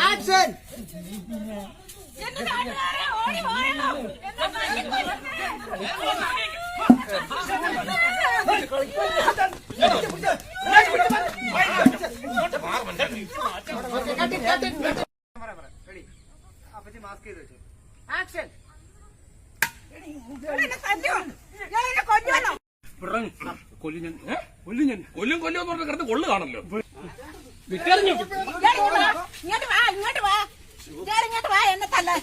Action mask ചെയ്ത് വെച്ചു action? കൊല്ലും ഞാൻ? കൊല്ലും കൊല്ലും കൊല്ലും എന്ന് പറഞ്ഞ കിടന്ന് കൊള്ളു കാണല്ലോ വിട്ടെറിഞ്ഞു. ഇങ്ങോട്ട് വാ. ഇങ്ങോട്ട് വാ ഇങ്ങോട്ട് വാ എന്നെ തല്ലേ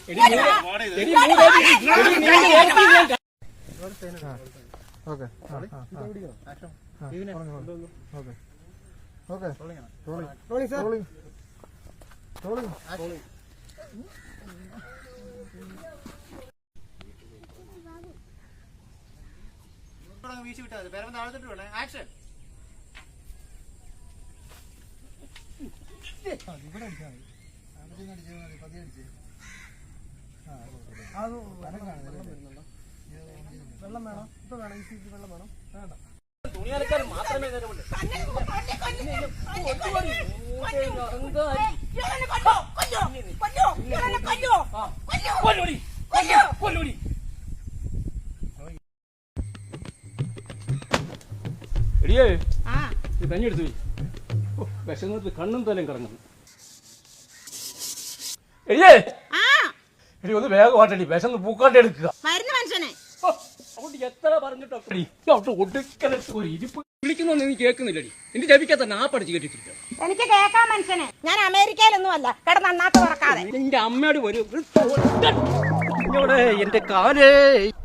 വീശി വിട്ടാൽ വേറെ ആക്ഷൻ വെള്ളം വേണം ഇപ്പൊ വേണം ഈ സീറ്റ് വെള്ളം വേണം മാത്രമേ നേരമുണ്ട് കണ്ണും തലയും കറങ്ങുന്നു. എടിയേ. ആ, എടി ഒന്ന് വേഗം വാട്ടടി വിശന്ന് പൂക്കാണ്ട് എടുക്കുക. മനുഷ്യനെ. അതുകൊണ്ട് എത്ര പറഞ്ഞിട്ടോ? എടി, അവിടെ ഒടുക്കലത്ത് ഒരു ഇരിപ്പ്. വിളിക്കുന്നൊന്നും നീ കേൾക്കുന്നില്ലടി. എന്റെ ജപിക്കാത്ത നാപ്പടിച്ച് കേട്ടിട്ടിരിക്കാം എനിക്ക് മനുഷ്യനെ. ഞാൻ അമേരിക്കയിലൊന്നും അല്ല കിടന്ന് തുറക്കാതെ. നിന്റെ അമ്മയോട് എന്റെ കാലേ.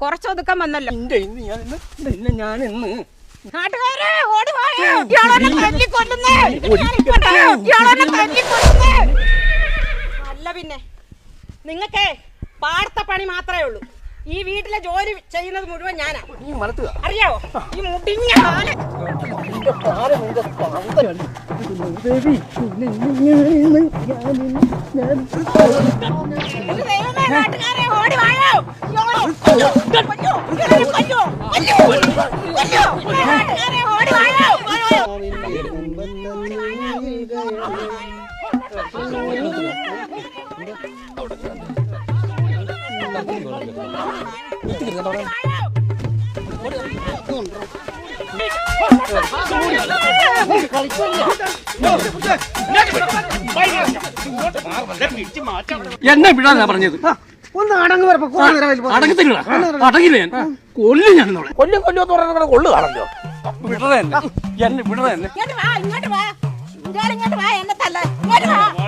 കുറച്ചൊതുക്കം വന്നല്ലോ. നിന്റെ ഇന്ന് ഞാൻ ഇന്ന് ഞാൻ ഇന്ന് നാട്ടുകാരെ ഓടി വായോ ഇയാളെന്നെ തല്ലിക്കൊല്ലുന്നേ. ഞാനിപ്പോട്ടെ, ഇയാളെന്നെ തല്ലിക്കൊല്ലുന്നേ. അല്ല പിന്നെ. നിങ്ങക്കേ പാടത്തെ പണി മാത്രമേ ഉള്ളൂ. ഈ വീട്ടിലെ ജോലി ചെയ്യുന്നത് മുഴുവൻ ഞാനാ. അറിയാവോ? ഈ മുടിഞ്ഞ ഓടി വായോ ഇയാളെ കൊല്ലോ, കൊല്ലോ, ഇയാളെ കൊല്ലോ, കൊല്ലോ, കൊല്ലോ, നാട്ടുകാരെ ഓടി വായോ വായോ. എന്നെ വിടാനാ പറഞ്ഞത്. ഒന്ന് അടങ്ങ്? അടങ്ങത്തില്ല. അടങ്ങില്ല ഞാൻ. കൊല്ലും ഞാൻ കൊല്ലും കൊല്ലും എന്ന് പറഞ്ഞാൽ കൊള്ളു കാണല്ലോ വിടറ എന്നെ. എന്നെ വിടറ എന്നെ. ഇങ്ങോട്ട് വാ ഇങ്ങോട്ട് വാ.